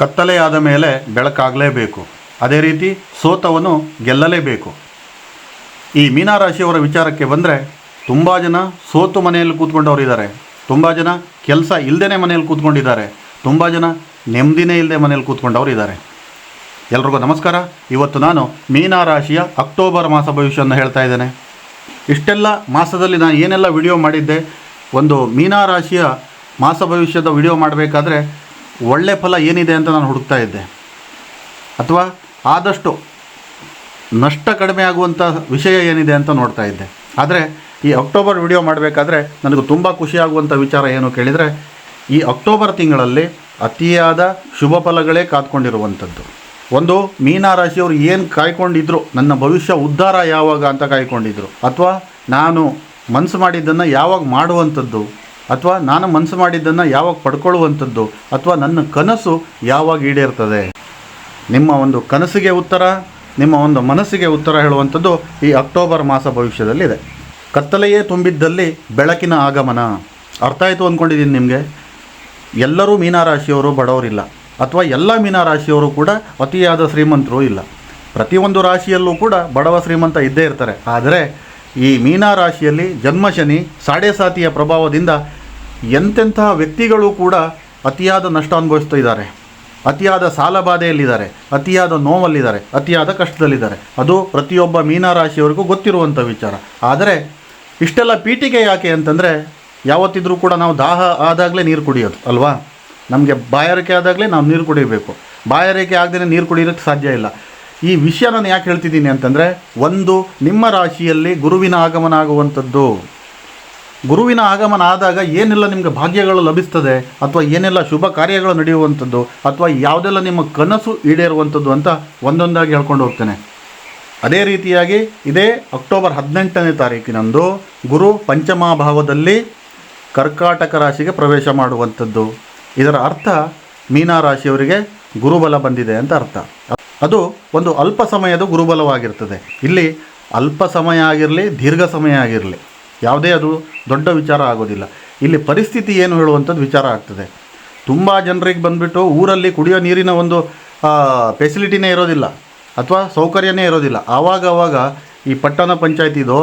ಕತ್ತಲೆಯಾದ ಮೇಲೆ ಬೆಳಕಾಗಲೇಬೇಕು. ಅದೇ ರೀತಿ ಸೋತವನು ಗೆಲ್ಲಲೇಬೇಕು. ಈ ಮೀನರಾಶಿಯವರ ವಿಚಾರಕ್ಕೆ ಬಂದರೆ ತುಂಬ ಜನ ಸೋತು ಮನೆಯಲ್ಲಿ ಕೂತ್ಕೊಂಡವರಿದ್ದಾರೆ ತುಂಬ ಜನ ಕೆಲಸ ಇಲ್ಲದೇ ಮನೆಯಲ್ಲಿ ಕೂತ್ಕೊಂಡಿದ್ದಾರೆ. ತುಂಬ ಜನ ನೆಮ್ಮದಿನೇ ಇಲ್ಲದೆ ಮನೆಯಲ್ಲಿ ಕೂತ್ಕೊಂಡವರು ಇದ್ದಾರೆ. ಎಲ್ರಿಗೂ ನಮಸ್ಕಾರ. ಇವತ್ತು ನಾನು ಮೀನರಾಶಿಯ ಅಕ್ಟೋಬರ್ ಮಾಸ ಭವಿಷ್ಯವನ್ನು ಹೇಳ್ತಾ ಇದ್ದೇನೆ. ಇಷ್ಟೆಲ್ಲ ಮಾಸದಲ್ಲಿ ನಾನು ಏನೆಲ್ಲ ವಿಡಿಯೋ ಮಾಡಿದ್ದೆ, ಒಂದು ಮೀನರಾಶಿಯ ಮಾಸ ಭವಿಷ್ಯದ ವಿಡಿಯೋ ಮಾಡಬೇಕಾದ್ರೆ ಒಳ್ಳೆ ಫಲ ಏನಿದೆ ಅಂತ ನಾನು ಹುಡುಕ್ತಾ ಇದ್ದೆ. ಅಥವಾ ಆದಷ್ಟು ನಷ್ಟ ಕಡಿಮೆ ಆಗುವಂಥ ವಿಷಯ ಏನಿದೆ ಅಂತ ನೋಡ್ತಾ ಇದ್ದೆ. ಆದರೆ ಈ ಅಕ್ಟೋಬರ್ ವಿಡಿಯೋ ಮಾಡಬೇಕಾದ್ರೆ ನನಗೆ ತುಂಬ ಖುಷಿಯಾಗುವಂಥ ವಿಚಾರ ಏನು ಕೇಳಿದರೆ, ಈ ಅಕ್ಟೋಬರ್ ತಿಂಗಳಲ್ಲಿ ಅತಿಯಾದ ಶುಭ ಫಲಗಳೇ ಕಾದ್ಕೊಂಡಿರುವಂಥದ್ದು ಒಂದು ಮೀನರಾಶಿಯವರು ಏನು ಕಾಯ್ಕೊಂಡಿದ್ರು, ನನ್ನ ಭವಿಷ್ಯ ಉದ್ಧಾರ ಯಾವಾಗ ಅಂತ ಕಾಯ್ಕೊಂಡಿದ್ರು, ಅಥವಾ ನಾನು ಮನಸ್ಸು ಮಾಡಿದ್ದನ್ನು ಯಾವಾಗ ಮಾಡುವಂಥದ್ದು ಅಥವಾ ನಾನು ಮನಸ್ಸು ಮಾಡಿದ್ದನ್ನು ಯಾವಾಗ ಪಡ್ಕೊಳ್ಳುವಂಥದ್ದು ಅಥವಾ ನನ್ನ ಕನಸು ಯಾವಾಗ ಈಡೇರ್ತದೆ? ನಿಮ್ಮ ಒಂದು ಕನಸಿಗೆ ಉತ್ತರ, ನಿಮ್ಮ ಒಂದು ಮನಸ್ಸಿಗೆ ಉತ್ತರ ಹೇಳುವಂಥದ್ದು ಈ ಅಕ್ಟೋಬರ್ ಮಾಸ ಭವಿಷ್ಯದಲ್ಲಿದೆ. ಕತ್ತಲೆಯೇ ತುಂಬಿದ್ದಲ್ಲಿ ಬೆಳಕಿನ ಆಗಮನ. ಅರ್ಥ ಆಯಿತು ಅಂದ್ಕೊಂಡಿದ್ದೀನಿ ನಿಮಗೆ? ಎಲ್ಲರೂ ಮೀನರಾಶಿಯವರು ಬಡವರಿಲ್ಲ. ಅಥವಾ ಎಲ್ಲ ಮೀನರಾಶಿಯವರು ಕೂಡ ಅತಿಯಾದ ಶ್ರೀಮಂತರು ಇಲ್ಲ. ಪ್ರತಿಯೊಂದು ರಾಶಿಯಲ್ಲೂ ಕೂಡ ಬಡವ ಶ್ರೀಮಂತ ಇದ್ದೇ ಇರ್ತಾರೆ. ಆದರೆ ಈ ಮೀನರಾಶಿಯಲ್ಲಿ ಜನ್ಮಶನಿ ಸಾಡೆ ಸಾತಿಯ ಪ್ರಭಾವದಿಂದ ಎಂತೆಂತಹ ವ್ಯಕ್ತಿಗಳು ಕೂಡ ಅತಿಯಾದ ನಷ್ಟ ಅನುಭವಿಸ್ತಾ ಇದ್ದಾರೆ. ಅತಿಯಾದ ಸಾಲಬಾಧೆಯಲ್ಲಿದ್ದಾರೆ ಅತಿಯಾದ ನೋವಲ್ಲಿದ್ದಾರೆ, ಅತಿಯಾದ ಕಷ್ಟದಲ್ಲಿದ್ದಾರೆ. ಅದು ಪ್ರತಿಯೊಬ್ಬ ಮೀನರಾಶಿಯವರಿಗೂ ಗೊತ್ತಿರುವಂಥ ವಿಚಾರ. ಆದರೆ ಇಷ್ಟೆಲ್ಲ ಪೀಠಿಗೆ ಯಾಕೆ ಅಂತಂದರೆ ಯಾವತ್ತಿದ್ರೂ ಕೂಡ ನಾವು ದಾಹ ಆದಾಗಲೇ ನೀರು ಕುಡಿಯೋದು, ಅಲ್ವಾ? ನಮಗೆ ಬಾಯಾರಿಕೆ ಆದಾಗಲೇ ನಾವು ನೀರು ಕುಡಿಯಬೇಕು ಬಾಯಾರಿಕೆ ಆಗದೇ ನೀರು ಕುಡಿಯೋಕ್ಕೆ ಸಾಧ್ಯ ಇಲ್ಲ. ಈ ವಿಷಯ ನಾನು ಯಾಕೆ ಹೇಳ್ತಿದ್ದೀನಿ ಅಂತಂದರೆ, ಒಂದು, ನಿಮ್ಮ ರಾಶಿಯಲ್ಲಿ ಗುರುವಿನ ಆಗಮನ ಆಗುವಂಥದ್ದು. ಗುರುವಿನ ಆಗಮನ ಆದಾಗ ಏನೆಲ್ಲ ನಿಮಗೆ ಭಾಗ್ಯಗಳು ಲಭಿಸ್ತದೆ, ಅಥವಾ ಏನೆಲ್ಲ ಶುಭ ಕಾರ್ಯಗಳು ನಡೆಯುವಂಥದ್ದು, ಅಥವಾ ಯಾವುದೆಲ್ಲ ನಿಮ್ಮ ಕನಸು ಈಡೇರುವಂಥದ್ದು ಅಂತ ಒಂದೊಂದಾಗಿ ಹೇಳ್ಕೊಂಡು ಹೋಗ್ತೇನೆ. ಅದೇ ರೀತಿಯಾಗಿ ಇದೇ ಅಕ್ಟೋಬರ್ ಹದಿನೆಂಟನೇ ತಾರೀಕಿನಂದು ಗುರು ಪಂಚಮಾಭಾವದಲ್ಲಿ ಕರ್ಕಾಟಕ ರಾಶಿಗೆ ಪ್ರವೇಶ ಮಾಡುವಂಥದ್ದು. ಇದರ ಅರ್ಥ ಮೀನಾ ರಾಶಿಯವರಿಗೆ ಗುರುಬಲ ಬಂದಿದೆ ಅಂತ ಅರ್ಥ. ಅದು ಒಂದು ಅಲ್ಪ ಸಮಯದ ಗುರುಬಲವಾಗಿರ್ತದೆ. ಇಲ್ಲಿ ಅಲ್ಪ ಸಮಯ ಆಗಿರಲಿ, ದೀರ್ಘ ಸಮಯ ಆಗಿರಲಿ, ಯಾವುದೇ ಅದು ದೊಡ್ಡ ವಿಚಾರ ಆಗೋದಿಲ್ಲ. ಇಲ್ಲಿ ಪರಿಸ್ಥಿತಿ ಏನು ಹೇಳುವಂಥದ್ದು ವಿಚಾರ ಆಗ್ತದೆ. ತುಂಬ ಜನರಿಗೆ ಬಂದುಬಿಟ್ಟು ಊರಲ್ಲಿ ಕುಡಿಯೋ ನೀರಿನ ಒಂದು ಫೆಸಿಲಿಟಿನೇ ಇರೋದಿಲ್ಲ, ಅಥವಾ ಸೌಕರ್ಯನೇ ಇರೋದಿಲ್ಲ. ಆವಾಗ ಆವಾಗ ಈ ಪಟ್ಟಣ ಪಂಚಾಯತಿದು,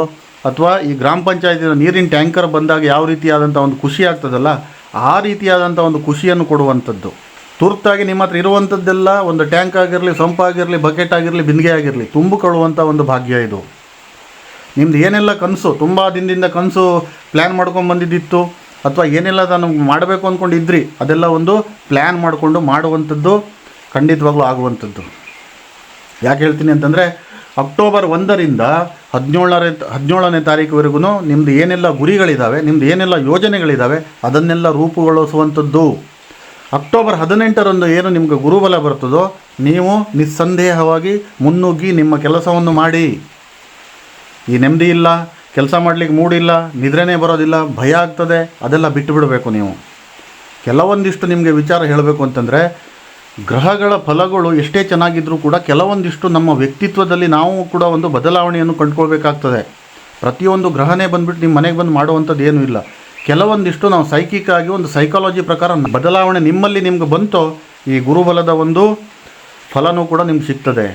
ಅಥವಾ ಈ ಗ್ರಾಮ ಪಂಚಾಯತಿನ ನೀರಿನ ಟ್ಯಾಂಕರ್ ಬಂದಾಗ ಯಾವ ರೀತಿಯಾದಂಥ ಒಂದು ಖುಷಿ ಆಗ್ತದಲ್ಲ, ಆ ರೀತಿಯಾದಂಥ ಒಂದು ಖುಷಿಯನ್ನು ಕೊಡುವಂಥದ್ದು. ತುರ್ತಾಗಿ ನಿಮ್ಮ ಹತ್ರ ಇರುವಂಥದ್ದೆಲ್ಲ ಒಂದು ಟ್ಯಾಂಕ್ ಆಗಿರಲಿ ಸಂಪಾಗಿರಲಿ ಬಕೆಟ್ ಆಗಿರಲಿ, ಬಿಂದಿಗೆ ಆಗಿರಲಿ ತುಂಬಿಕೊಳ್ಳುವಂಥ ಒಂದು ಭಾಗ್ಯ ಇದು. ನಿಮ್ದು ಏನೆಲ್ಲ ಕನಸು? ತುಂಬ ದಿನದಿಂದ ಕನಸು ಪ್ಲ್ಯಾನ್ ಮಾಡ್ಕೊಂಡು ಬಂದಿದ್ದಿತ್ತು. ಅಥವಾ ಏನೆಲ್ಲ ನಾನು ಮಾಡಬೇಕು ಅಂದ್ಕೊಂಡಿದ್ರಿ ಅದೆಲ್ಲ ಒಂದು ಪ್ಲ್ಯಾನ್ ಮಾಡಿಕೊಂಡು ಮಾಡುವಂಥದ್ದು ಖಂಡಿತವಾಗ್ಲೂ ಆಗುವಂಥದ್ದು. ಯಾಕೆ ಹೇಳ್ತೀನಿ ಅಂತಂದರೆ, ಅಕ್ಟೋಬರ್ ಒಂದರಿಂದ ಹದಿನೇಳನೇ ಹದಿನೇಳನೇ ತಾರೀಕುವರೆಗೂ ನಿಮ್ಮದು ಏನೆಲ್ಲ ಗುರಿಗಳಿದ್ದಾವೆ ನಿಮ್ಮದು ಏನೆಲ್ಲ ಯೋಜನೆಗಳಿದ್ದಾವೆ ಅದನ್ನೆಲ್ಲ ರೂಪುಗೊಳಿಸುವಂಥದ್ದು ಅಕ್ಟೋಬರ್ ಹದಿನೆಂಟರಂದು ಏನು ನಿಮಗೆ ಗುರುಬಲ ಬರ್ತದೋ, ನೀವು ನಿಸ್ಸಂದೇಹವಾಗಿ ಮುನ್ನುಗ್ಗಿ ನಿಮ್ಮ ಕೆಲಸವನ್ನು ಮಾಡಿ. ಈ ನೆಮ್ಮದಿ ಇಲ್ಲ, ಕೆಲಸ ಮಾಡಲಿಕ್ಕೆ ಮೂಡಿಲ್ಲ, ನಿದ್ರೆನೇ ಬರೋದಿಲ್ಲ, ಭಯ ಆಗ್ತದೆ, ಅದೆಲ್ಲ ಬಿಟ್ಟು ಬಿಡಬೇಕು ನೀವು. ಕೆಲವೊಂದಿಷ್ಟು ನಿಮಗೆ ವಿಚಾರ ಹೇಳಬೇಕು ಅಂತಂದರೆ, ಗ್ರಹಗಳ ಫಲಗಳು ಎಷ್ಟೇ ಚೆನ್ನಾಗಿದ್ದರೂ ಕೂಡ ಕೆಲವೊಂದಿಷ್ಟು ನಮ್ಮ ವ್ಯಕ್ತಿತ್ವದಲ್ಲಿ ನಾವು ಕೂಡ ಒಂದು ಬದಲಾವಣೆಯನ್ನು ಕಂಡುಕೊಳ್ಬೇಕಾಗ್ತದೆ. ಪ್ರತಿಯೊಂದು ಗ್ರಹನೇ ಬಂದುಬಿಟ್ಟು ನಿಮ್ಮ ಮನೆಗೆ ಬಂದು ಮಾಡುವಂಥದ್ದು ಏನೂ ಇಲ್ಲ. ಕೆಲವೊಂದಿಷ್ಟು ನಾವು ಸೈಕಿಕ್ ಆಗಿ ಒಂದು ಸೈಕಾಲಜಿ ಪ್ರಕಾರ ಬದಲಾವಣೆ ನಿಮ್ಮಲ್ಲಿ ನಿಮ್ಗೆ ಬಂತೋ, ಈ ಗುರುಬಲದ ಒಂದು ಫಲನೂ ಕೂಡ ನಿಮ್ಗೆ ಸಿಗ್ತದೆ.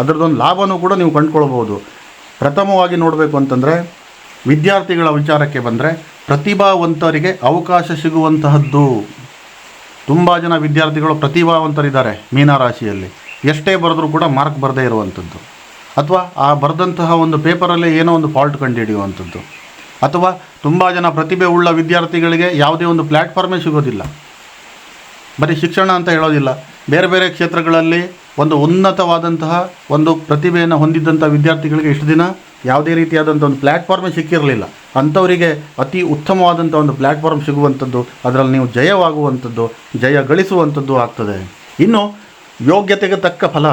ಅದರದ್ದೊಂದು ಲಾಭನೂ ಕೂಡ ನೀವು ಕಂಡುಕೊಳ್ಬೋದು. ಪ್ರಥಮವಾಗಿ ನೋಡಬೇಕು ಅಂತಂದರೆ, ವಿದ್ಯಾರ್ಥಿಗಳ ವಿಚಾರಕ್ಕೆ ಬಂದರೆ, ಪ್ರತಿಭಾವಂತರಿಗೆ ಅವಕಾಶ ಸಿಗುವಂತಹದ್ದು. ತುಂಬ ಜನ ವಿದ್ಯಾರ್ಥಿಗಳು ಪ್ರತಿಭಾವಂತರಿದ್ದಾರೆ ಮೀನರಾಶಿಯಲ್ಲಿ. ಎಷ್ಟೇ ಬರೆದ್ರೂ ಕೂಡ ಮಾರ್ಕ್ ಬರದೇ ಇರುವಂಥದ್ದು ಅಥವಾ ಆ ಬರೆದಂತಹ ಒಂದು ಪೇಪರಲ್ಲೇ ಏನೋ ಒಂದು ಫಾಲ್ಟ್ ಕಂಡುಹಿಡಿಯುವಂಥದ್ದು ಅಥವಾ ತುಂಬ ಜನ ಪ್ರತಿಭೆ ಉಳ್ಳ ವಿದ್ಯಾರ್ಥಿಗಳಿಗೆ ಯಾವುದೇ ಒಂದು ಪ್ಲ್ಯಾಟ್ಫಾರ್ಮೇ ಸಿಗೋದಿಲ್ಲ. ಬರೀ ಶಿಕ್ಷಣ ಅಂತ ಹೇಳೋದಿಲ್ಲ. ಬೇರೆ ಬೇರೆ ಕ್ಷೇತ್ರಗಳಲ್ಲಿ ಒಂದು ಉನ್ನತವಾದಂತಹ ಒಂದು ಪ್ರತಿಭೆಯನ್ನು ಹೊಂದಿದ್ದಂಥ ವಿದ್ಯಾರ್ಥಿಗಳಿಗೆ ಇಷ್ಟು ದಿನ ಯಾವುದೇ ರೀತಿಯಾದಂಥ ಒಂದು ಪ್ಲ್ಯಾಟ್ಫಾರ್ಮೇ ಸಿಕ್ಕಿರಲಿಲ್ಲ. ಅಂಥವರಿಗೆ ಅತಿ ಉತ್ತಮವಾದಂಥ ಒಂದು ಪ್ಲ್ಯಾಟ್ಫಾರ್ಮ್ ಸಿಗುವಂಥದ್ದು, ಅದರಲ್ಲಿ ನೀವು ಜಯವಾಗುವಂಥದ್ದು ಜಯ ಗಳಿಸುವಂಥದ್ದು ಆಗ್ತದೆ. ಇನ್ನು ಯೋಗ್ಯತೆಗೆ ತಕ್ಕ ಫಲ,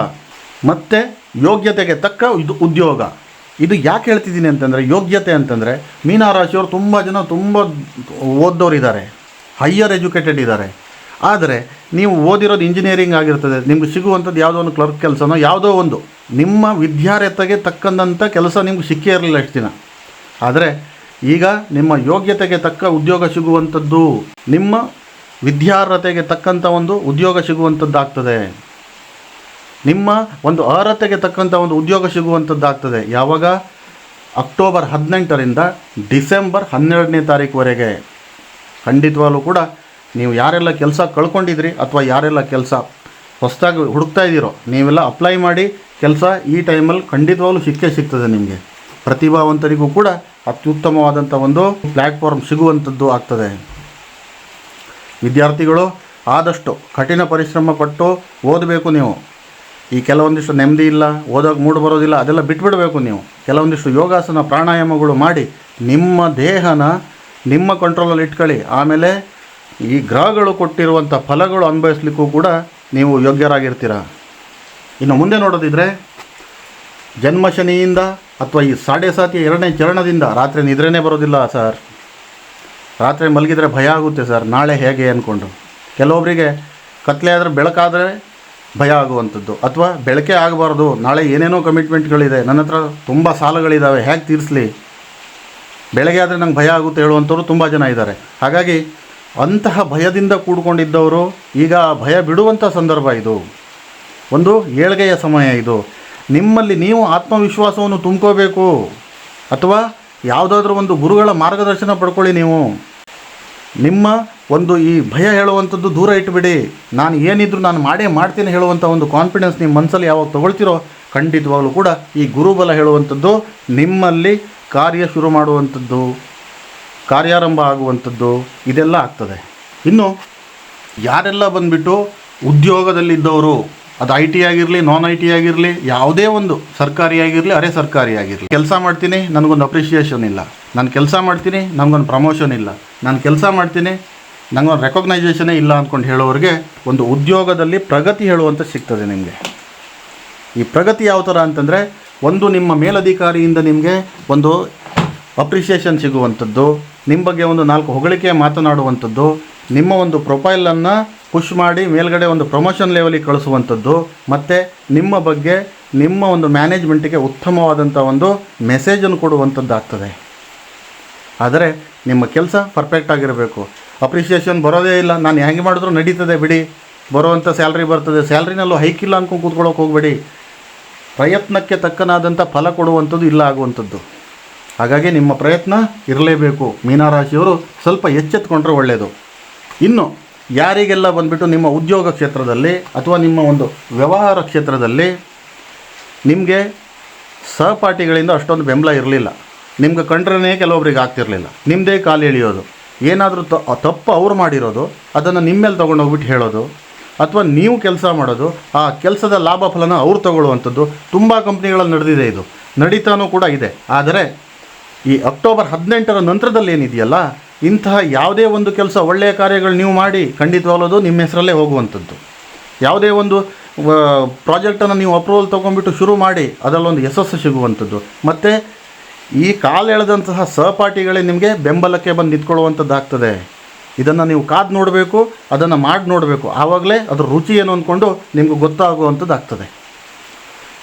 ಮತ್ತು ಯೋಗ್ಯತೆಗೆ ತಕ್ಕ ಉದ್ಯೋಗ. ಇದು ಯಾಕೆ ಹೇಳ್ತಿದ್ದೀನಿ ಅಂತಂದರೆ, ಯೋಗ್ಯತೆ ಅಂತಂದರೆ ಮೀನರಾಶಿಯವರು ತುಂಬ ಜನ ತುಂಬ ಓದ್ದವರಿದ್ದಾರೆ ಹೈಯರ್ ಎಜುಕೇಟೆಡ್ ಇದ್ದಾರೆ. ಆದರೆ, ನೀವು ಓದಿರೋದು ಇಂಜಿನಿಯರಿಂಗ್ ಆಗಿರ್ತದೆ, ನಿಮ್ಗೆ ಸಿಗುವಂಥದ್ದು ಯಾವುದೋ ಒಂದು ಕ್ಲರ್ಕ್ ಕೆಲಸನೋ ಯಾವುದೋ ಒಂದು. ನಿಮ್ಮ ವಿದ್ಯಾರ್ಹತೆಗೆ ತಕ್ಕಂಥ ಕೆಲಸ ನಿಮ್ಗೆ ಸಿಕ್ಕೇ ಇರಲಿಲ್ಲ ಎಷ್ಟು ದಿನ. ಆದರೆ, ಈಗ ನಿಮ್ಮ ಯೋಗ್ಯತೆಗೆ ತಕ್ಕ ಉದ್ಯೋಗ ಸಿಗುವಂಥದ್ದು, ನಿಮ್ಮ ವಿದ್ಯಾರ್ಹತೆಗೆ ತಕ್ಕಂಥ ಒಂದು ಉದ್ಯೋಗ ಸಿಗುವಂಥದ್ದಾಗ್ತದೆ. ನಿಮ್ಮ ಒಂದು ಅರ್ಹತೆಗೆ ತಕ್ಕಂಥ ಒಂದು ಉದ್ಯೋಗ ಸಿಗುವಂಥದ್ದಾಗ್ತದೆ ಯಾವಾಗ? ಅಕ್ಟೋಬರ್ ಹದಿನೆಂಟರಿಂದ ಡಿಸೆಂಬರ್ ಹನ್ನೆರಡನೇ ತಾರೀಕುವರೆಗೆ. ಖಂಡಿತವಾಗಲೂ ಕೂಡ ನೀವು ಯಾರೆಲ್ಲ ಕೆಲಸ ಕಳ್ಕೊಂಡಿದ್ರಿ ಅಥವಾ ಯಾರೆಲ್ಲ ಕೆಲಸ ಹೊಸದಾಗಿ ಹುಡುಕ್ತಾ ಇದ್ದೀರೋ, ನೀವೆಲ್ಲ ಅಪ್ಲೈ ಮಾಡಿ ಕೆಲಸ ಈ ಟೈಮಲ್ಲಿ ಖಂಡಿತವಾಗ್ಲೂ ಸಿಕ್ಕೇ ಸಿಗ್ತದೆ ನಿಮಗೆ. ಪ್ರತಿಭಾವಂತರಿಗೂ ಕೂಡ ಅತ್ಯುತ್ತಮವಾದಂಥ ಒಂದು ಪ್ಲ್ಯಾಟ್ಫಾರ್ಮ್ ಸಿಗುವಂಥದ್ದು ಆಗ್ತದೆ. ವಿದ್ಯಾರ್ಥಿಗಳು ಆದಷ್ಟು ಕಠಿಣ ಪರಿಶ್ರಮ ಪಟ್ಟು ಓದಬೇಕು ನೀವು. ಈ ಕೆಲವೊಂದಿಷ್ಟು ನೆಮ್ಮದಿ ಇಲ್ಲ, ಓದೋಕೆ ಮೂಡ್ ಬರೋದಿಲ್ಲ, ಅದೆಲ್ಲ ಬಿಟ್ಬಿಡಬೇಕು ನೀವು. ಕೆಲವೊಂದಿಷ್ಟು ಯೋಗಾಸನ, ಪ್ರಾಣಾಯಾಮಗಳು ಮಾಡಿ ನಿಮ್ಮ ದೇಹನ ನಿಮ್ಮ ಕಂಟ್ರೋಲಲ್ಲಿ ಇಟ್ಕೊಳ್ಳಿ. ಆಮೇಲೆ ಈ ಗ್ರಹಗಳು ಕೊಟ್ಟಿರುವಂಥ ಫಲಗಳು ಅನುಭವಿಸ್ಲಿಕ್ಕೂ ಕೂಡ ನೀವು ಯೋಗ್ಯರಾಗಿರ್ತೀರ? ಇನ್ನು ಮುಂದೆ ನೋಡೋದಿದ್ರೆ ಜನ್ಮ ಶನಿಯಿಂದ ಅಥವಾ ಈ ಸಾಡೆ ಸಾತಿಯ ಎರಡನೇ ಚರಣದಿಂದ ರಾತ್ರಿ ನಿದ್ರೆನೇ ಬರೋದಿಲ್ಲ ಸರ್. ರಾತ್ರಿ ಮಲಗಿದರೆ ಭಯ ಆಗುತ್ತೆ ಸರ್. ನಾಳೆ ಹೇಗೆ ಅಂದ್ಕೊಂಡು ಕೆಲವೊಬ್ಬರಿಗೆ ಕತ್ಲೆ ಆದರೆ ಬೆಳಕಾದರೆ ಭಯ ಆಗುವಂಥದ್ದು ಅಥವಾ ಬೆಳಕೆ ಆಗಬಾರ್ದು, ನಾಳೆ ಏನೇನೋ ಕಮಿಟ್ಮೆಂಟ್ಗಳಿದೆ ನನ್ನ ಹತ್ರ ತುಂಬ ಸಾಲಗಳಿದ್ದಾವೆ ಹೇಗೆ ತೀರಿಸಲಿ? ಬೆಳಗ್ಗೆ ಆದರೆ ನಂಗೆ ಭಯ ಆಗುತ್ತೆ ಹೇಳುವಂಥವ್ರು ತುಂಬ ಜನ ಇದ್ದಾರೆ. ಹಾಗಾಗಿ ಅಂತಹ ಭಯದಿಂದ ಕೂಡ್ಕೊಂಡಿದ್ದವರು ಈಗ ಭಯ ಬಿಡುವಂಥ ಸಂದರ್ಭ ಇದು. ಒಂದು ಏಳ್ಗೆಯ ಸಮಯ ಇದು. ನಿಮ್ಮಲ್ಲಿ ನೀವು ಆತ್ಮವಿಶ್ವಾಸವನ್ನು ತುಂಬ್ಕೋಬೇಕು. ಅಥವಾ ಯಾವುದಾದ್ರೂ ಒಂದು ಗುರುಗಳ ಮಾರ್ಗದರ್ಶನ ಪಡ್ಕೊಳ್ಳಿ ನೀವು. ನಿಮ್ಮ ಒಂದು ಈ ಭಯ ಹೇಳುವಂಥದ್ದು ದೂರ ಇಟ್ಬಿಡಿ ನಾನು ಏನಿದ್ರು ನಾನು ಮಾಡೇ ಮಾಡ್ತೀನಿ ಹೇಳುವಂಥ ಒಂದು ಕಾನ್ಫಿಡೆನ್ಸ್ ನಿಮ್ಮ ಮನಸ್ಸಲ್ಲಿ ಯಾವಾಗ ತೊಗೊಳ್ತಿರೋ, ಖಂಡಿತವಾಗಲೂ ಕೂಡ ಈ ಗುರುಬಲ ಹೇಳುವಂಥದ್ದು ನಿಮ್ಮಲ್ಲಿ ಕಾರ್ಯ ಶುರು ಮಾಡುವಂಥದ್ದು, ಕಾರ್ಯಾರಂಭ ಆಗುವಂಥದ್ದು, ಇದೆಲ್ಲ ಆಗ್ತದೆ. ಇನ್ನು, ಯಾರೆಲ್ಲ ಬಂದುಬಿಟ್ಟು ಉದ್ಯೋಗದಲ್ಲಿದ್ದವರು, ಅದು ಐ ಟಿ ಆಗಿರಲಿ ನಾನ್ ಐ ಟಿ ಆಗಿರಲಿ, ಯಾವುದೇ ಒಂದು ಸರ್ಕಾರಿ ಆಗಿರಲಿ, ಅರೆ ಸರ್ಕಾರಿ ಆಗಿರಲಿ. ಕೆಲಸ ಮಾಡ್ತೀನಿ, ನನಗೊಂದು ಅಪ್ರಿಷಿಯೇಷನ್ ಇಲ್ಲ. ನಾನು ಕೆಲಸ ಮಾಡ್ತೀನಿ ನನಗೊಂದು ಪ್ರಮೋಷನ್ ಇಲ್ಲ. ನಾನು ಕೆಲಸ ಮಾಡ್ತೀನಿ ನನಗೊಂದು ರೆಕಗ್ನೈಸೇಷನೇ ಇಲ್ಲ ಅಂದ್ಕೊಂಡು ಹೇಳೋರಿಗೆ ಒಂದು ಉದ್ಯೋಗದಲ್ಲಿ ಪ್ರಗತಿ ಹೇಳುವಂಥ ಸಿಗ್ತದೆ ನಿಮಗೆ. ಈ ಪ್ರಗತಿ ಯಾವ ಥರ ಅಂತಂದರೆ ಒಂದು ನಿಮ್ಮ ಮೇಲಧಿಕಾರಿಯಿಂದ ನಿಮಗೆ ಒಂದು ಅಪ್ರಿಷಿಯೇಷನ್ ಸಿಗುವಂಥದ್ದು, ನಿಮ್ಮ ಬಗ್ಗೆ ಒಂದು ನಾಲ್ಕು ಹೊಗಳಿಕೆ ಮಾತನಾಡುವಂಥದ್ದು, ನಿಮ್ಮ ಒಂದು ಪ್ರೊಫೈಲನ್ನು ಪುಷ್ ಮಾಡಿ ಮೇಲ್ಗಡೆ ಒಂದು ಪ್ರಮೋಷನ್ ಲೆವೆಲಿಗೆ ಕಳಿಸುವಂಥದ್ದು, ಮತ್ತು ನಿಮ್ಮ ಬಗ್ಗೆ ನಿಮ್ಮ ಒಂದು ಮ್ಯಾನೇಜ್ಮೆಂಟಿಗೆ ಉತ್ತಮವಾದಂಥ ಒಂದು ಮೆಸೇಜನ್ನು ಕೊಡುವಂಥದ್ದಾಗ್ತದೆ. ಆದರೆ ನಿಮ್ಮ ಕೆಲಸ ಪರ್ಫೆಕ್ಟ್ ಆಗಿರಬೇಕು. ಅಪ್ರಿಷಿಯೇಷನ್ ಬರೋದೇ ಇಲ್ಲ. ನಾನು ಹೆಂಗೆ ಮಾಡಿದ್ರು ನಡೀತದೆ ಬಿಡಿ. ಬರುವಂಥ ಸ್ಯಾಲ್ರಿ ಬರ್ತದೆ. ಸ್ಯಾಲ್ರಿನಲ್ಲೂ ಹೈಕ್ ಇಲ್ಲ ಅಂದ್ಕೊಂಡು ಕೂತ್ಕೊಳ್ಳೋಕೆ ಹೋಗಬೇಡಿ. ಪ್ರಯತ್ನಕ್ಕೆ ತಕ್ಕನಾದಂಥ ಫಲ ಕೊಡುವಂಥದ್ದು ಇಲ್ಲ ಆಗುವಂಥದ್ದು. ಹಾಗಾಗಿ ನಿಮ್ಮ ಪ್ರಯತ್ನ ಇರಲೇಬೇಕು. ಮೀನರಾಶಿಯವರು ಸ್ವಲ್ಪ ಎಚ್ಚೆತ್ಕೊಂಡ್ರೆ ಒಳ್ಳೆಯದು ಇನ್ನು ಯಾರಿಗೆಲ್ಲ ಬಂದುಬಿಟ್ಟು ನಿಮ್ಮ ಉದ್ಯೋಗ ಕ್ಷೇತ್ರದಲ್ಲಿ ಅಥವಾ ನಿಮ್ಮ ಒಂದು ವ್ಯವಹಾರ ಕ್ಷೇತ್ರದಲ್ಲಿ ನಿಮಗೆ ಸಹಪಾಠಿಗಳಿಂದ ಅಷ್ಟೊಂದು ಬೆಂಬಲ ಇರಲಿಲ್ಲ. ನಿಮ್ಗೆ ಕಂಡ್ರೇ ಕೆಲವೊಬ್ರಿಗೆ ಆಗ್ತಿರಲಿಲ್ಲ. ನಿಮ್ಮದೇ ಕಾಲು ಎಳೆಯೋದು. ಏನಾದರೂ ತ ತಪ್ಪು ಅವ್ರು ಮಾಡಿರೋದು, ಅದನ್ನು ನಿಮ್ಮ ಮೇಲೆ ತೊಗೊಂಡೋಗ್ಬಿಟ್ಟು ಹೇಳೋದು, ಅಥವಾ ನೀವು ಕೆಲಸ ಮಾಡೋದು, ಆ ಕೆಲಸದ ಲಾಭ ಫಲನ ಅವ್ರು ತಗೊಳ್ಳುವಂಥದ್ದು ತುಂಬ ಕಂಪ್ನಿಗಳಲ್ಲಿ ನಡೆದಿದೆ ಇದು. ನಡೀತಾನೂ ಕೂಡ ಇದೆ. ಆದರೆ, ಈ ಅಕ್ಟೋಬರ್ ಹದಿನೆಂಟರ ನಂತರದಲ್ಲಿ ಏನಿದೆಯಲ್ಲ, ಇಂತಹ ಯಾವುದೇ ಒಂದು ಕೆಲಸ ಒಳ್ಳೆಯ ಕಾರ್ಯಗಳು ನೀವು ಮಾಡಿ ಖಂಡಿತವಾಗಲೋದು ನಿಮ್ಮ ಹೆಸರಲ್ಲೇ ಹೋಗುವಂಥದ್ದು. ಯಾವುದೇ ಒಂದು ಪ್ರಾಜೆಕ್ಟನ್ನು ನೀವು ಅಪ್ರೂವಲ್ ತೊಗೊಂಡ್ಬಿಟ್ಟು ಶುರು ಮಾಡಿ, ಅದರಲ್ಲೊಂದು ಯಶಸ್ಸು ಸಿಗುವಂಥದ್ದು. ಮತ್ತು ಈ ಕಾಲೆಳೆದಂತಹ ಸಹಪಾಠಿಗಳೇ ನಿಮಗೆ ಬೆಂಬಲಕ್ಕೆ ಬಂದು ನಿಂತ್ಕೊಳ್ಳುವಂಥದ್ದಾಗ್ತದೆ ಇದನ್ನು ನೀವು ಕಾದು ನೋಡಬೇಕು, ಅದನ್ನು ಮಾಡಿ ನೋಡಬೇಕು. ಆವಾಗಲೇ ಅದ್ರ ರುಚಿ ಏನು ಅಂದ್ಕೊಂಡು ನಿಮಗೆ ಗೊತ್ತಾಗುವಂಥದ್ದಾಗ್ತದೆ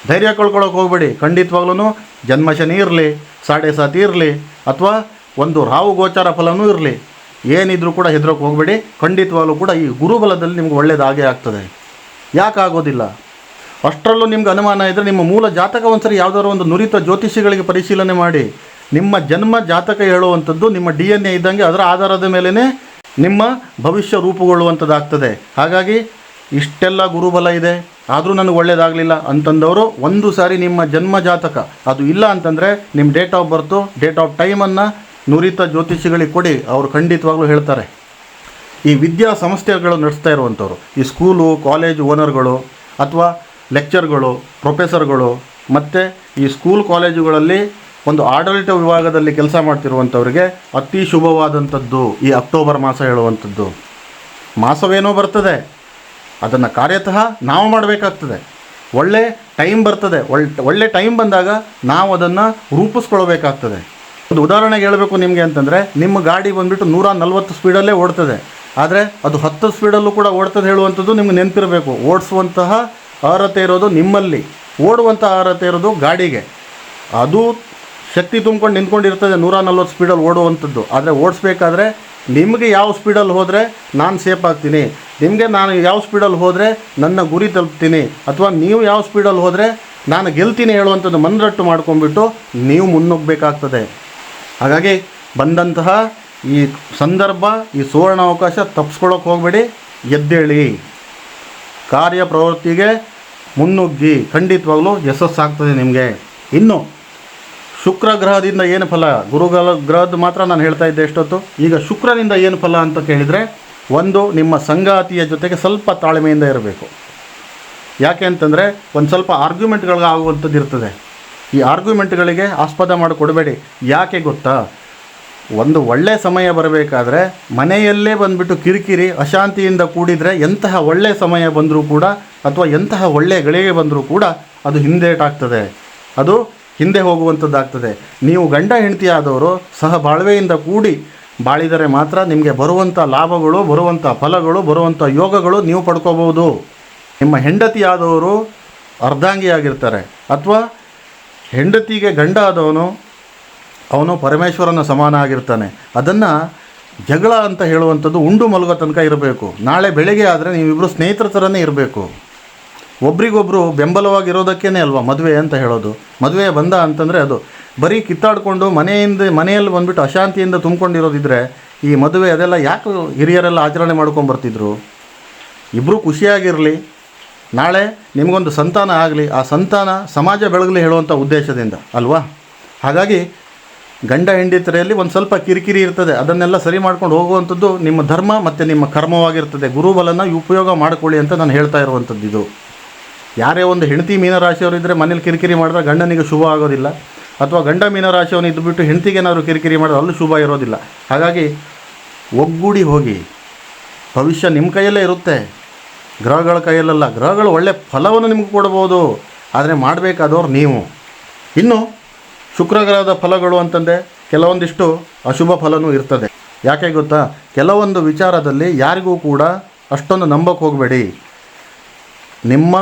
ಧೈರ್ಯ ಕಳ್ಕೊಳ್ಳೋಕೆ ಹೋಗಬೇಡಿ. ಖಂಡಿತವಾಗ್ಲೂ ಜನ್ಮಶನಿ ಇರಲಿ, ಸಾಡೆ ಸಾತಿ ಇರಲಿ, ಅಥವಾ ಒಂದು ರಾವು ಗೋಚಾರ ಫಲನೂ ಇರಲಿ. ಏನಿದ್ರೂ ಕೂಡ ಹೆದರೋಕೆ ಹೋಗಬೇಡಿ. ಖಂಡಿತವಾಗ್ಲೂ ಕೂಡ ಈ ಗುರುಬಲದಲ್ಲಿ ನಿಮ್ಗೆ ಒಳ್ಳೆಯದಾಗೇ ಆಗ್ತದೆ. ಯಾಕೆ ಆಗೋದಿಲ್ಲ ಅಷ್ಟರಲ್ಲೂ ನಿಮ್ಗೆ ಅನುಮಾನ ಇದ್ದರೆ ನಿಮ್ಮ ಮೂಲ ಜಾತಕ ಒಂದ್ಸರಿ ಯಾವುದಾದ್ರು ಒಂದು ನುರಿತ ಜ್ಯೋತಿಷಿಗಳಿಗೆ ಪರಿಶೀಲನೆ ಮಾಡಿ. ನಿಮ್ಮ ಜನ್ಮ ಜಾತಕ ಹೇಳುವಂಥದ್ದು ನಿಮ್ಮ ಡಿ ಎನ್ ಎ ಇದ್ದಂಗೆ ಅದರ ಆಧಾರದ ಮೇಲೇ ನಿಮ್ಮ ಭವಿಷ್ಯ ರೂಪುಗೊಳ್ಳುವಂಥದ್ದಾಗ್ತದೆ. ಹಾಗಾಗಿ ಇಷ್ಟೆಲ್ಲ ಗುರುಬಲ ಇದೆ. ಆದರೂ ನನಗೆ ಒಳ್ಳೆಯದಾಗಲಿಲ್ಲ ಅಂತಂದವರು ಒಂದು ಸಾರಿ ನಿಮ್ಮ ಜನ್ಮ ಜಾತಕ, ಅದು ಇಲ್ಲ ಅಂತಂದರೆ ನಿಮ್ಮ date of birth, date of ಟೈಮನ್ನು ನುರಿತ ಜ್ಯೋತಿಷಿಗಳಿಗೆ ಕೊಡಿ. ಅವರು ಖಂಡಿತವಾಗ್ಲೂ ಹೇಳ್ತಾರೆ. ಈ ವಿದ್ಯಾ ಸಂಸ್ಥೆಗಳು ನಡೆಸ್ತಾ ಇರುವಂಥವ್ರು, ಈ ಸ್ಕೂಲು, ಕಾಲೇಜು ಓನರ್ಗಳು ಅಥವಾ ಲೆಕ್ಚರ್ಗಳು ಪ್ರೊಫೆಸರ್ಗಳು ಮತ್ತು ಈ ಸ್ಕೂಲ್ ಕಾಲೇಜುಗಳಲ್ಲಿ ಒಂದು ಆಡಳಿತ ವಿಭಾಗದಲ್ಲಿ ಕೆಲಸ ಮಾಡ್ತಿರುವಂಥವ್ರಿಗೆ ಅತಿ ಶುಭವಾದಂಥದ್ದು ಈ ಅಕ್ಟೋಬರ್ ಮಾಸ ಹೇಳುವಂಥದ್ದು. ಮಾಸವೇನೋ ಬರ್ತದೆ. ಅದನ್ನು ಕಾರ್ಯತಃ ನಾವು ಮಾಡಬೇಕಾಗ್ತದೆ. ಒಳ್ಳೆ ಟೈಮ್ ಬರ್ತದೆ. ಒಳ್ಳೆ ಒಳ್ಳೆ ಟೈಮ್ ಬಂದಾಗ ನಾವು ಅದನ್ನು ರೂಪಿಸ್ಕೊಳ್ಬೇಕಾಗ್ತದೆ. ಒಂದು ಉದಾಹರಣೆಗೆ ಹೇಳಬೇಕು ನಿಮಗೆ ಅಂತಂದರೆ, ನಿಮ್ಮ ಗಾಡಿ ಬಂದುಬಿಟ್ಟು ನೂರ ನಲ್ವತ್ತು ಸ್ಪೀಡಲ್ಲೇ ಓಡ್ತದೆ. ಆದರೆ ಅದು ಹತ್ತು ಸ್ಪೀಡಲ್ಲೂ ಕೂಡ ಓಡ್ತದೆ ಹೇಳುವಂಥದ್ದು ನಿಮ್ಗೆ ನೆನಪಿರಬೇಕು. ಓಡಿಸುವಂತಹ ಅರ್ಹತೆ ಇರೋದು ನಿಮ್ಮಲ್ಲಿ. ಓಡುವಂಥ ಅರ್ಹತೆ ಇರೋದು ಗಾಡಿಗೆ. ಅದು ಶಕ್ತಿ ತುಂಬ್ಕೊಂಡು ನಿಂತ್ಕೊಂಡಿರ್ತದೆ ನೂರ ನಲ್ವತ್ತು ಸ್ಪೀಡಲ್ಲಿ ಓಡುವಂಥದ್ದು. ಆದರೆ ಓಡಿಸ್ಬೇಕಾದ್ರೆ ನಿಮಗೆ ಯಾವ ಸ್ಪೀಡಲ್ಲಿ ಹೋದರೆ ನಾನು ಸೇಫ್ ಆಗ್ತೀನಿ. ನಿಮಗೆ ನಾನು ಯಾವ ಸ್ಪೀಡಲ್ಲಿ ಹೋದರೆ ನನ್ನ ಗುರಿ ತಲುಪ್ತೀನಿ. ಅಥವಾ ನೀವು ಯಾವ ಸ್ಪೀಡಲ್ಲಿ ಹೋದರೆ ನಾನು ಗೆಲ್ತೀನಿ ಹೇಳುವಂಥದ್ದು ಮನರಟ್ಟು ಮಾಡ್ಕೊಂಡ್ಬಿಟ್ಟು ನೀವು ಮುನ್ನುಗ್ಗಬೇಕಾಗ್ತದೆ ಹಾಗಾಗಿ ಬಂದಂತಹ ಈ ಸಂದರ್ಭ, ಈ ಸುವರ್ಣ ಅವಕಾಶ ತಪ್ಪಿಸ್ಕೊಳ್ಳೋಕೆ ಹೋಗಬೇಡಿ. ಎದ್ದೇಳಿ. ಕಾರ್ಯ ಪ್ರವೃತ್ತಿಗೆ ಮುನ್ನುಗ್ಗಿ ಖಂಡಿತವಾಗ್ಲೂ ಯಶಸ್ಸಾಗ್ತದೆ ನಿಮಗೆ. ಇನ್ನು, ಶುಕ್ರ ಗ್ರಹದಿಂದ ಏನು ಫಲ? ಗುರುಗಳ ಗ್ರಹದ ಮಾತ್ರ ನಾನು ಹೇಳ್ತಾ ಇದ್ದೆ ಎಷ್ಟೊತ್ತು. ಈಗ ಶುಕ್ರನಿಂದ ಏನು ಫಲ ಅಂತ ಕೇಳಿದರೆ, ಒಂದು, ನಿಮ್ಮ ಸಂಗಾತಿಯ ಜೊತೆಗೆ ಸ್ವಲ್ಪ ತಾಳ್ಮೆಯಿಂದ ಇರಬೇಕು. ಯಾಕೆ ಅಂತಂದರೆ, ಒಂದು ಸ್ವಲ್ಪ ಆರ್ಗ್ಯುಮೆಂಟ್ಗಳಾಗುವಂಥದ್ದು ಇರ್ತದೆ. ಈ ಆರ್ಗ್ಯುಮೆಂಟ್ಗಳಿಗೆ ಆಸ್ಪದ ಮಾಡಿಕೊಡಬೇಡಿ ಯಾಕೆ ಗೊತ್ತಾ? ಒಂದು ಒಳ್ಳೆಯ ಸಮಯ ಬರಬೇಕಾದ್ರೆ ಮನೆಯಲ್ಲೇ ಬಂದುಬಿಟ್ಟು ಕಿರಿಕಿರಿ, ಅಶಾಂತಿಯಿಂದ ಕೂಡಿದರೆ ಎಂತಹ ಒಳ್ಳೆಯ ಸಮಯ ಬಂದರೂ ಕೂಡ ಅಥವಾ ಎಂತಹ ಒಳ್ಳೆಯ ಗಳಿಗೆ ಬಂದರೂ ಕೂಡ ಅದು ಹಿಂದೇಟಾಗ್ತದೆ ಅದು ಹಿಂದೆ ಹೋಗುವಂಥದ್ದಾಗ್ತದೆ. ನೀವು ಗಂಡ ಹೆಂಡತಿ ಆದವರು ಸಹ ಬಾಳ್ವೆಯಿಂದ ಕೂಡಿ ಬಾಳಿದರೆ ಮಾತ್ರ ನಿಮಗೆ ಬರುವಂಥ ಲಾಭಗಳು, ಬರುವಂಥ ಫಲಗಳು, ಬರುವಂಥ ಯೋಗಗಳು ನೀವು ಪಡ್ಕೋಬೋದು ನಿಮ್ಮ ಹೆಂಡತಿ ಆದವರು ಅರ್ಧಾಂಗಿಯಾಗಿರ್ತಾರೆ. ಅಥವಾ ಹೆಂಡತಿಗೆ ಗಂಡ ಆದವನು ಅವನು ಪರಮೇಶ್ವರನ ಸಮಾನ ಆಗಿರ್ತಾನೆ. ಅದನ್ನು ಜಗಳ ಅಂತ ಹೇಳುವಂಥದ್ದು ಉಂಡು ಮಲಗೋ ತನಕ ಇರಬೇಕು. ನಾಳೆ ಬೆಳಗ್ಗೆ ಆದರೆ ನೀವಿಬ್ಬರು ಸ್ನೇಹಿತರ ಥರನೇ ಇರಬೇಕು. ಒಬ್ರಿಗೊಬ್ಬರು ಬೆಂಬಲವಾಗಿರೋದಕ್ಕೇ ಅಲ್ವಾ ಮದುವೆ ಅಂತ ಹೇಳೋದು. ಮದುವೆ ಬಂದ ಅಂತಂದರೆ ಅದು ಬರೀ ಕಿತ್ತಾಡಿಕೊಂಡು ಮನೆಯಿಂದ, ಮನೆಯಲ್ಲಿ ಬಂದುಬಿಟ್ಟು ಅಶಾಂತಿಯಿಂದ ತುಂಬಿಕೊಂಡಿರೋದಿದ್ರೆ ಈ ಮದುವೆ ಅದೆಲ್ಲ ಯಾಕೆ ಹಿರಿಯರೆಲ್ಲ ಆಚರಣೆ ಮಾಡ್ಕೊಂಬರ್ತಿದ್ರು ಇಬ್ಬರು ಖುಷಿಯಾಗಿರಲಿ. ನಾಳೆ ನಿಮಗೊಂದು ಸಂತಾನ ಆಗಲಿ. ಆ ಸಂತಾನ ಸಮಾಜ ಬೆಳಗಲಿ ಹೇಳುವಂಥ ಉದ್ದೇಶದಿಂದ. ಅಲ್ವಾ? ಹಾಗಾಗಿ ಗಂಡ ಹೆಂಡಿತರೆಯಲ್ಲಿ ಒಂದು ಸ್ವಲ್ಪ ಕಿರಿಕಿರಿ ಇರ್ತದೆ. ಅದನ್ನೆಲ್ಲ ಸರಿ ಮಾಡ್ಕೊಂಡು ಹೋಗುವಂಥದ್ದು ನಿಮ್ಮ ಧರ್ಮ ಮತ್ತು ನಿಮ್ಮ ಕರ್ಮವಾಗಿರ್ತದೆ. ಗುರುಬಲನ ಉಪಯೋಗ ಮಾಡಿಕೊಳ್ಳಿ ಅಂತ ನಾನು ಹೇಳ್ತಾ ಇರುವಂಥದ್ದು ಇದು. ಯಾರೇ ಒಂದು ಹೆಂಡತಿ ಮೀನರಾಶಿಯವರು ಇದ್ದರೆ ಮನೇಲಿ ಕಿರಿಕಿರಿ ಮಾಡಿದ್ರೆ ಗಂಡನಿಗೆ ಶುಭ ಆಗೋದಿಲ್ಲ. ಅಥವಾ ಗಂಡ ಮೀನರಾಶಿಯವನು ಇದ್ದುಬಿಟ್ಟು ಹೆಂಡತಿಗೆ ಏನಾದರೂ ಕಿರಿಕಿರಿ ಮಾಡಿದ್ರೆ ಅಲ್ಲೂ ಶುಭ ಇರೋದಿಲ್ಲ. ಹಾಗಾಗಿ ಒಗ್ಗೂಡಿ ಹೋಗಿ. ಭವಿಷ್ಯ ನಿಮ್ಮ ಕೈಯಲ್ಲೇ ಇರುತ್ತೆ. ಗ್ರಹಗಳ ಕೈಯಲ್ಲಲ್ಲ. ಗ್ರಹಗಳು ಒಳ್ಳೆಯ ಫಲವನ್ನು ನಿಮಗೆ ಕೊಡ್ಬೋದು. ಆದರೆ ಮಾಡಬೇಕಾದವ್ರು ನೀವು. ಇನ್ನು ಶುಕ್ರ ಗ್ರಹದ ಫಲಗಳು ಅಂತಂದರೆ ಕೆಲವೊಂದಿಷ್ಟು ಅಶುಭ ಫಲನೂ ಇರ್ತದೆ. ಯಾಕೆ ಗೊತ್ತಾ? ಕೆಲವೊಂದು ವಿಚಾರದಲ್ಲಿ ಯಾರಿಗೂ ಕೂಡ ಅಷ್ಟೊಂದು ನಂಬಕ್ಕೆ ಹೋಗಬೇಡಿ. ನಿಮ್ಮ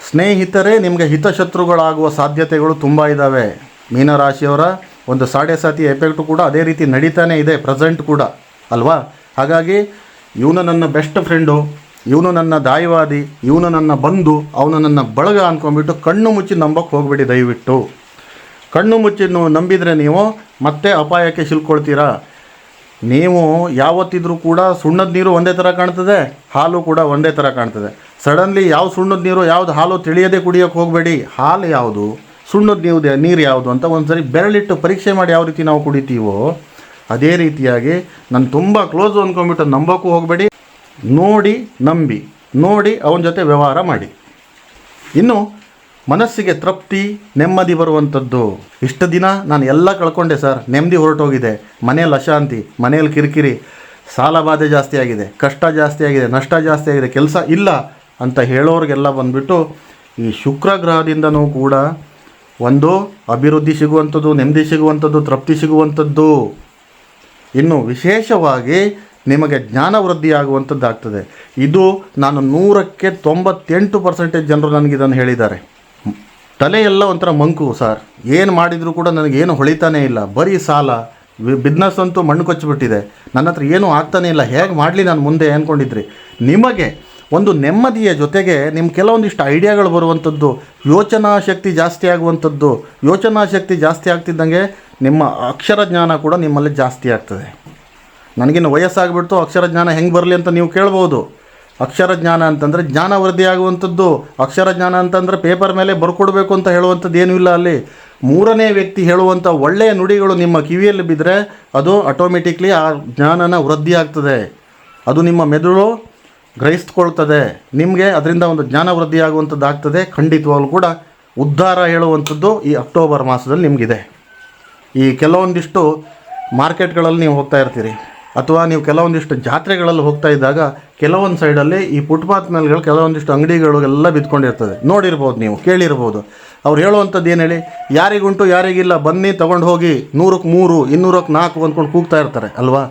ಸ್ನೇಹಿತರೇ ನಿಮಗೆ ಹಿತಶತ್ರುಗಳಾಗುವ ಸಾಧ್ಯತೆಗಳು ತುಂಬ ಇದ್ದಾವೆ ಮೀನರಾಶಿಯವರ ಒಂದು ಸಾಡೆ ಸಾತಿ ಎಫೆಕ್ಟು ಕೂಡ ಅದೇ ರೀತಿ ನಡೀತಾನೆ ಇದೆ ಪ್ರೆಸೆಂಟ್ ಕೂಡ. ಅಲ್ವಾ? ಹಾಗಾಗಿ ಇವನು ನನ್ನ ಬೆಸ್ಟ್ ಫ್ರೆಂಡು ಇವನು ನನ್ನ ದಾಯವಾದಿ, ಇವನು ನನ್ನ ಬಂಧು, ಅವನು ನನ್ನ ಬಳಗ ಅಂದ್ಕೊಂಡ್ಬಿಟ್ಟು ಕಣ್ಣು ಮುಚ್ಚಿ ನಂಬಕ್ಕೆ ಹೋಗಬೇಡಿ ದಯವಿಟ್ಟು. ಕಣ್ಣು ಮುಚ್ಚಿ ನಂಬಿದರೆ ನೀವು ಮತ್ತೆ ಅಪಾಯಕ್ಕೆ ಸಿಲ್ಕೊಳ್ತೀರಾ? ನೀವು ಯಾವತ್ತಿದ್ರೂ ಕೂಡ ಸುಣ್ಣದ ನೀರು ಒಂದೇ ಥರ ಕಾಣ್ತದೆ, ಹಾಲು ಕೂಡ ಒಂದೇ ಥರ ಕಾಣ್ತದೆ. ಸಡನ್ಲಿ ಯಾವ ಸುಣ್ಣದ ನೀರು, ಯಾವುದು ಹಾಲು ತಿಳಿಯದೆ ಕುಡಿಯೋಕ್ಕೆ ಹೋಗಬೇಡಿ. ಹಾಲು ಯಾವುದು? ಸುಣ್ಣದ ನೀವು ನೀರು ಯಾವುದು ಅಂತ ಒಂದು ಸರಿ ಬೆರಳಿಟ್ಟು ಪರೀಕ್ಷೆ ಮಾಡಿ ಯಾವ ರೀತಿ ನಾವು ಕುಡಿತೀವೋ, ಅದೇ ರೀತಿಯಾಗಿ ನಾನು ತುಂಬ ಕ್ಲೋಸ್ ಅಂದ್ಕೊಂಡ್ಬಿಟ್ಟು ನಂಬೋಕ್ಕೂ ಹೋಗಬೇಡಿ. ನೋಡಿ, ನಂಬಿ, ನೋಡಿ ಅವನ ಜೊತೆ ವ್ಯವಹಾರ ಮಾಡಿ. ಇನ್ನು ಮನಸ್ಸಿಗೆ ತೃಪ್ತಿ, ನೆಮ್ಮದಿ ಬರುವಂಥದ್ದು ಇಷ್ಟು ದಿನ ನಾನು ಎಲ್ಲ ಕಳ್ಕೊಂಡೆ ಸರ್. ನೆಮ್ಮದಿ ಹೊರಟೋಗಿದೆ. ಮನೆಯಲ್ಲಿ ಅಶಾಂತಿ ಮನೆಯಲ್ಲಿ ಕಿರಿಕಿರಿ. ಸಾಲ ಬಾಧೆ ಜಾಸ್ತಿ ಆಗಿದೆ. ಕಷ್ಟ ಜಾಸ್ತಿ ಆಗಿದೆ. ನಷ್ಟ ಜಾಸ್ತಿ ಆಗಿದೆ. ಕೆಲಸ ಇಲ್ಲ ಅಂತ ಹೇಳೋರಿಗೆಲ್ಲ ಬಂದುಬಿಟ್ಟು ಈ ಶುಕ್ರ ಗ್ರಹದಿಂದನೂ ಕೂಡ ಒಂದು ಅಭಿವೃದ್ಧಿ ಸಿಗುವಂಥದ್ದು ನೆಮ್ಮದಿ ಸಿಗುವಂಥದ್ದು ತೃಪ್ತಿ ಸಿಗುವಂಥದ್ದು ಇನ್ನು ವಿಶೇಷವಾಗಿ ನಿಮಗೆ ಜ್ಞಾನ ವೃದ್ಧಿಯಾಗುವಂಥದ್ದಾಗ್ತದೆ ಇದು ನಾನು ನೂರಕ್ಕೆ ತೊಂಬತ್ತೆಂಟು ಪರ್ಸೆಂಟೇಜ್ ಜನರು ನನಗೆ ಇದನ್ನು ಹೇಳಿದ್ದಾರೆ ತಲೆಯೆಲ್ಲ ಒಂಥರ ಮಂಕು, ಸರ್. ಏನು ಮಾಡಿದರೂ ಕೂಡ ನನಗೇನು ಹೊಳಿತಾನೇ ಇಲ್ಲ. ಬರೀ ಸಾಲ. ಬಿಸ್ನೆಸ್ ಅಂತೂ ಮಣ್ಣು ಕೊಚ್ಚಿಬಿಟ್ಟಿದೆ. ನನ್ನ ಹತ್ರ ಏನೂ ಆಗ್ತಾನೇ ಇಲ್ಲ. ಹೇಗೆ ಮಾಡಲಿ ನಾನು ಮುಂದೆ ಅಂದ್ಕೊಂಡಿದ್ರಿ ನಿಮಗೆ ಒಂದು ನೆಮ್ಮದಿಯ ಜೊತೆಗೆ ನಿಮ್ಮ ಕೆಲವೊಂದಿಷ್ಟು ಐಡಿಯಾಗಳು ಬರುವಂಥದ್ದು, ಯೋಚನಾ ಶಕ್ತಿ ಜಾಸ್ತಿ ಆಗುವಂಥದ್ದು, ಯೋಚನಾ ಶಕ್ತಿ ಜಾಸ್ತಿ ಆಗ್ತಿದ್ದಂಗೆ ನಿಮ್ಮ ಅಕ್ಷರ ಜ್ಞಾನ ಕೂಡ ನಿಮ್ಮಲ್ಲಿ ಜಾಸ್ತಿ ಆಗ್ತದೆ. ನನಗಿನ್ನು ವಯಸ್ಸಾಗ್ಬಿಡ್ತು, ಅಕ್ಷರ ಜ್ಞಾನ ಹೆಂಗೆ ಬರಲಿ ಅಂತ ನೀವು ಕೇಳ್ಬೋದು. ಅಕ್ಷರ ಜ್ಞಾನ ಅಂತಂದರೆ ಜ್ಞಾನ ವೃದ್ಧಿ ಆಗುವಂಥದ್ದು. ಅಕ್ಷರ ಜ್ಞಾನ ಅಂತಂದರೆ ಪೇಪರ್ ಮೇಲೆ ಬರ್ಕೊಡ್ಬೇಕು ಅಂತ ಹೇಳುವಂಥದ್ದು ಏನೂ ಇಲ್ಲ ಅಲ್ಲಿ. ಮೂರನೇ ವ್ಯಕ್ತಿ ಹೇಳುವಂಥ ಒಳ್ಳೆಯ ನುಡಿಗಳು ನಿಮ್ಮ ಕಿವಿಯಲ್ಲಿ ಬಿದ್ದರೆ ಅದು ಆಟೋಮೆಟಿಕ್ಲಿ ಆ ಜ್ಞಾನನ ವೃದ್ಧಿ ಆಗ್ತದೆ. ಅದು ನಿಮ್ಮ ಮೆದುಳು ಗ್ರಹಿಸ್ಕೊಳ್ತದೆ. ನಿಮಗೆ ಅದರಿಂದ ಒಂದು ಜ್ಞಾನ ವೃದ್ಧಿ ಆಗುವಂಥದ್ದು ಆಗ್ತದೆ. ಖಂಡಿತವಾಗ್ಲೂ ಕೂಡ ಉದ್ಧಾರ ಹೇಳುವಂಥದ್ದು ಈ ಅಕ್ಟೋಬರ್ ಮಾಸದಲ್ಲಿ ನಿಮಗಿದೆ. ಈ ಕೆಲವೊಂದಿಷ್ಟು ಮಾರ್ಕೆಟ್ಗಳಲ್ಲಿ ನೀವು ಹೋಗ್ತಾ ಇರ್ತೀರಿ. ಅಥವಾ ನೀವು ಕೆಲವೊಂದಿಷ್ಟು ಜಾತ್ರೆಗಳಲ್ಲಿ ಹೋಗ್ತಾ ಇದ್ದಾಗ ಕೆಲವೊಂದು ಸೈಡಲ್ಲಿ ಈ ಫುಟ್ಪಾತ್ ಮೇಲೆಗಳು ಕೆಲವೊಂದಿಷ್ಟು ಅಂಗಡಿಗಳು ಎಲ್ಲ ಬಿದ್ಕೊಂಡಿರ್ತದೆ. ನೋಡಿರ್ಬೋದು ನೀವು, ಕೇಳಿರ್ಬೋದು. ಅವ್ರು ಹೇಳುವಂಥದ್ದು ಏನು ಹೇಳಿ? ಯಾರಿಗುಂಟು, ಯಾರಿಗಿಲ್ಲ, ಬನ್ನಿ, ತೊಗೊಂಡು ಹೋಗಿ ನೂರಕ್ಕೆ ಮೂರು ಇನ್ನೂರಕ್ಕೆ ನಾಲ್ಕು ಅಂದ್ಕೊಂಡು ಕೂಗ್ತಾ ಇರ್ತಾರೆ, ಅಲ್ವಾ?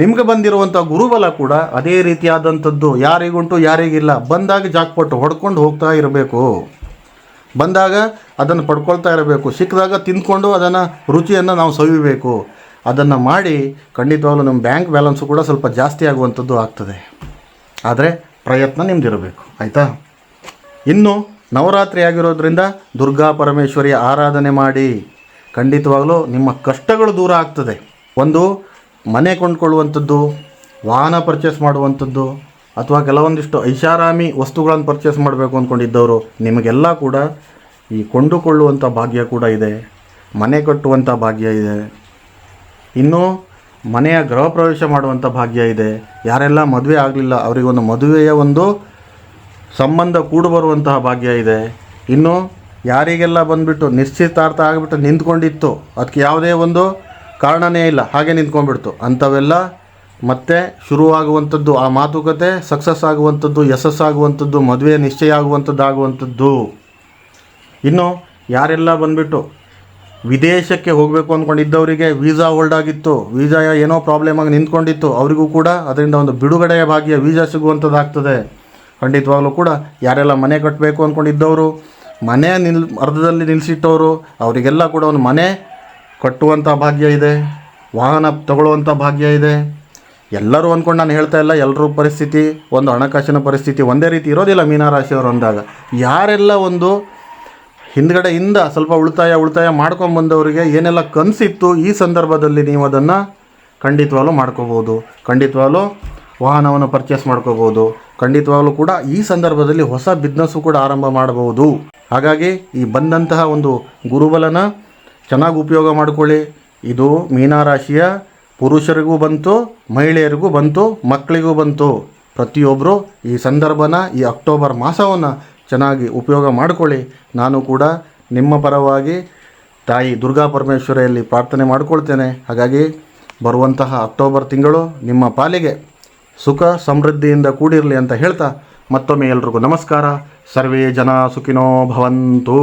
ನಿಮ್ಗೆ ಬಂದಿರುವಂಥ ಗುರುಬಲ ಕೂಡ ಅದೇ ರೀತಿಯಾದಂಥದ್ದು. ಯಾರಿಗುಂಟು, ಯಾರಿಗಿಲ್ಲ, ಬಂದಾಗ ಜಾಕ್ಪಟ್ಟು ಹೊಡ್ಕೊಂಡು ಹೋಗ್ತಾ ಇರಬೇಕು. ಬಂದಾಗ ಅದನ್ನು ಪಡ್ಕೊಳ್ತಾ ಇರಬೇಕು. ಸಿಕ್ಕಿದಾಗ ತಿಂದ್ಕೊಂಡು ಅದನ್ನು ರುಚಿಯನ್ನು ನಾವು ಸವಿಬೇಕು. ಅದನ್ನು ಮಾಡಿ ಖಂಡಿತವಾಗಲೂ ನಿಮ್ಮ ಬ್ಯಾಂಕ್ ಬ್ಯಾಲೆನ್ಸು ಕೂಡ ಸ್ವಲ್ಪ ಜಾಸ್ತಿ ಆಗುವಂಥದ್ದು ಆಗ್ತದೆ. ಆದರೆ ಪ್ರಯತ್ನ ನಿಮ್ದಿರಬೇಕು, ಆಯಿತಾ? ಇನ್ನು ನವರಾತ್ರಿ ಆಗಿರೋದ್ರಿಂದ ದುರ್ಗಾ ಪರಮೇಶ್ವರಿಯ ಆರಾಧನೆ ಮಾಡಿ. ಖಂಡಿತವಾಗಲೂ ನಿಮ್ಮ ಕಷ್ಟಗಳು ದೂರ ಆಗ್ತದೆ. ಒಂದು, ಮನೆ ಕೊಂಡ್ಕೊಳ್ಳುವಂಥದ್ದು, ವಾಹನ ಪರ್ಚೇಸ್ ಮಾಡುವಂಥದ್ದು, ಅಥವಾ ಕೆಲವೊಂದಿಷ್ಟು ಐಷಾರಾಮಿ ವಸ್ತುಗಳನ್ನು ಪರ್ಚೇಸ್ ಮಾಡಬೇಕು ಅಂದ್ಕೊಂಡಿದ್ದವರು ನಿಮಗೆಲ್ಲ ಕೂಡ ಈ ಕೊಂಡುಕೊಳ್ಳುವಂಥ ಭಾಗ್ಯ ಕೂಡ ಇದೆ, ಮನೆ ಕಟ್ಟುವಂಥ ಭಾಗ್ಯ ಇದೆ. ಇನ್ನು ಮನೆಯ ಗೃಹ ಪ್ರವೇಶ ಮಾಡುವಂಥ ಭಾಗ್ಯ ಇದೆ. ಯಾರೆಲ್ಲ ಮದುವೆ ಆಗಲಿಲ್ಲ, ಅವರಿಗೊಂದು ಮದುವೆಯ ಒಂದು ಸಂಬಂಧ ಕೂಡು ಬರುವಂತಹ ಭಾಗ್ಯ ಇದೆ. ಇನ್ನು ಯಾರಿಗೆಲ್ಲ ಬಂದುಬಿಟ್ಟು ನಿಶ್ಚಿತಾರ್ಥ ಆಗಿಬಿಟ್ಟು ನಿಂತ್ಕೊಂಡಿತ್ತು ಅದಕ್ಕೆ ಯಾವುದೇ ಒಂದು ಕಾರಣನೇ ಇಲ್ಲ, ಹಾಗೆ ನಿಂತ್ಕೊಂಡ್ಬಿಡ್ತು. ಅಂಥವೆಲ್ಲ ಮತ್ತೆ ಶುರುವಾಗುವಂಥದ್ದು, ಆ ಮಾತುಕತೆ ಸಕ್ಸಸ್ ಆಗುವಂಥದ್ದು, ಯಶಸ್ಸಾಗುವಂಥದ್ದು ಮದುವೆ ನಿಶ್ಚಯ ಆಗುವಂಥದ್ದು ಆಗುವಂಥದ್ದು ಇನ್ನು ಯಾರೆಲ್ಲ ಬಂದುಬಿಟ್ಟು ವಿದೇಶಕ್ಕೆ ಹೋಗಬೇಕು ಅಂದ್ಕೊಂಡಿದ್ದವರಿಗೆ ವೀಸಾ ಹೋಲ್ಡ್ ಆಗಿತ್ತು. ವೀಸಾ ಏನೋ ಪ್ರಾಬ್ಲಮ್ ಆಗಿ ನಿಂತ್ಕೊಂಡಿತ್ತು. ಅವರಿಗೂ ಕೂಡ ಅದರಿಂದ ಒಂದು ಬಿಡುಗಡೆಯ ಭಾಗ್ಯ ವೀಸಾ ಸಿಗುವಂಥದ್ದಾಗ್ತದೆ ಖಂಡಿತವಾಗಲೂ ಕೂಡ ಯಾರೆಲ್ಲ ಮನೆ ಕಟ್ಟಬೇಕು ಅಂದ್ಕೊಂಡಿದ್ದವರು ಮನೆ ನಿಲ್, ಅರ್ಧದಲ್ಲಿ ನಿಲ್ಲಿಸಿಟ್ಟವರು ಅವರಿಗೆಲ್ಲ ಕೂಡ ಒಂದು ಮನೆ ಕಟ್ಟುವಂಥ ಭಾಗ್ಯ ಇದೆ. ವಾಹನ ತಗೊಳ್ಳುವಂಥ ಭಾಗ್ಯ ಇದೆ. ಎಲ್ಲರೂ ಅಂದ್ಕೊಂಡು ನಾನು ಹೇಳ್ತಾ ಇಲ್ಲ ಎಲ್ಲರೂ ಪರಿಸ್ಥಿತಿ, ಒಂದು ಹಣಕಾಸಿನ ಪರಿಸ್ಥಿತಿ ಒಂದೇ ರೀತಿ ಇರೋದಿಲ್ಲ ಮೀನರಾಶಿಯವರು ಅಂದಾಗ. ಯಾರೆಲ್ಲ ಒಂದು ಹಿಂದ್ಗಡೆಯಿಂದ ಸ್ವಲ್ಪ ಉಳಿತಾಯ ಉಳಿತಾಯ ಮಾಡ್ಕೊಂಬಂದವರಿಗೆ ಏನೆಲ್ಲ ಕನಸಿತ್ತು ಈ ಸಂದರ್ಭದಲ್ಲಿ ನೀವು ಅದನ್ನು ಖಂಡಿತವಾಗ್ಲೂ ಮಾಡ್ಕೋಬೋದು ಖಂಡಿತವಾಗ್ಲೂ ವಾಹನವನ್ನು ಪರ್ಚೇಸ್ ಮಾಡ್ಕೋಬೋದು ಖಂಡಿತವಾಗ್ಲೂ ಕೂಡ ಈ ಸಂದರ್ಭದಲ್ಲಿ ಹೊಸ ಬಿಸ್ನೆಸ್ಸು ಕೂಡ ಆರಂಭ ಮಾಡಬಹುದು. ಹಾಗಾಗಿ ಈ ಬಂದಂತಹ ಒಂದು ಗುರುಬಲನ ಚೆನ್ನಾಗಿ ಉಪಯೋಗ ಮಾಡಿಕೊಳ್ಳಿ. ಇದು ಮೀನರಾಶಿಯ ಪುರುಷರಿಗೂ ಬಂತು, ಮಹಿಳೆಯರಿಗೂ ಬಂತು, ಮಕ್ಕಳಿಗೂ ಬಂತು. ಪ್ರತಿಯೊಬ್ಬರು ಈ ಸಂದರ್ಭನ ಈ ಅಕ್ಟೋಬರ್ ಮಾಸವನ್ನು ಚೆನ್ನಾಗಿ ಉಪಯೋಗ ಮಾಡಿಕೊಳ್ಳಿ. ನಾನು ಕೂಡ ನಿಮ್ಮ ಪರವಾಗಿ ತಾಯಿ ದುರ್ಗಾ ಪರಮೇಶ್ವರಿಯಲ್ಲಿ ಪ್ರಾರ್ಥನೆ ಮಾಡಿಕೊಳ್ತೇನೆ. ಹಾಗಾಗಿ ಬರುವಂತಹ ಅಕ್ಟೋಬರ್ ತಿಂಗಳು ನಿಮ್ಮ ಪಾಲಿಗೆ ಸುಖ ಸಮೃದ್ಧಿಯಿಂದ ಕೂಡಿರಲಿ ಅಂತ ಹೇಳ್ತಾ ಮತ್ತೊಮ್ಮೆ ಎಲ್ರಿಗೂ ನಮಸ್ಕಾರ. ಸರ್ವೇ ಜನ ಸುಖಿನೋ ಭವಂತು.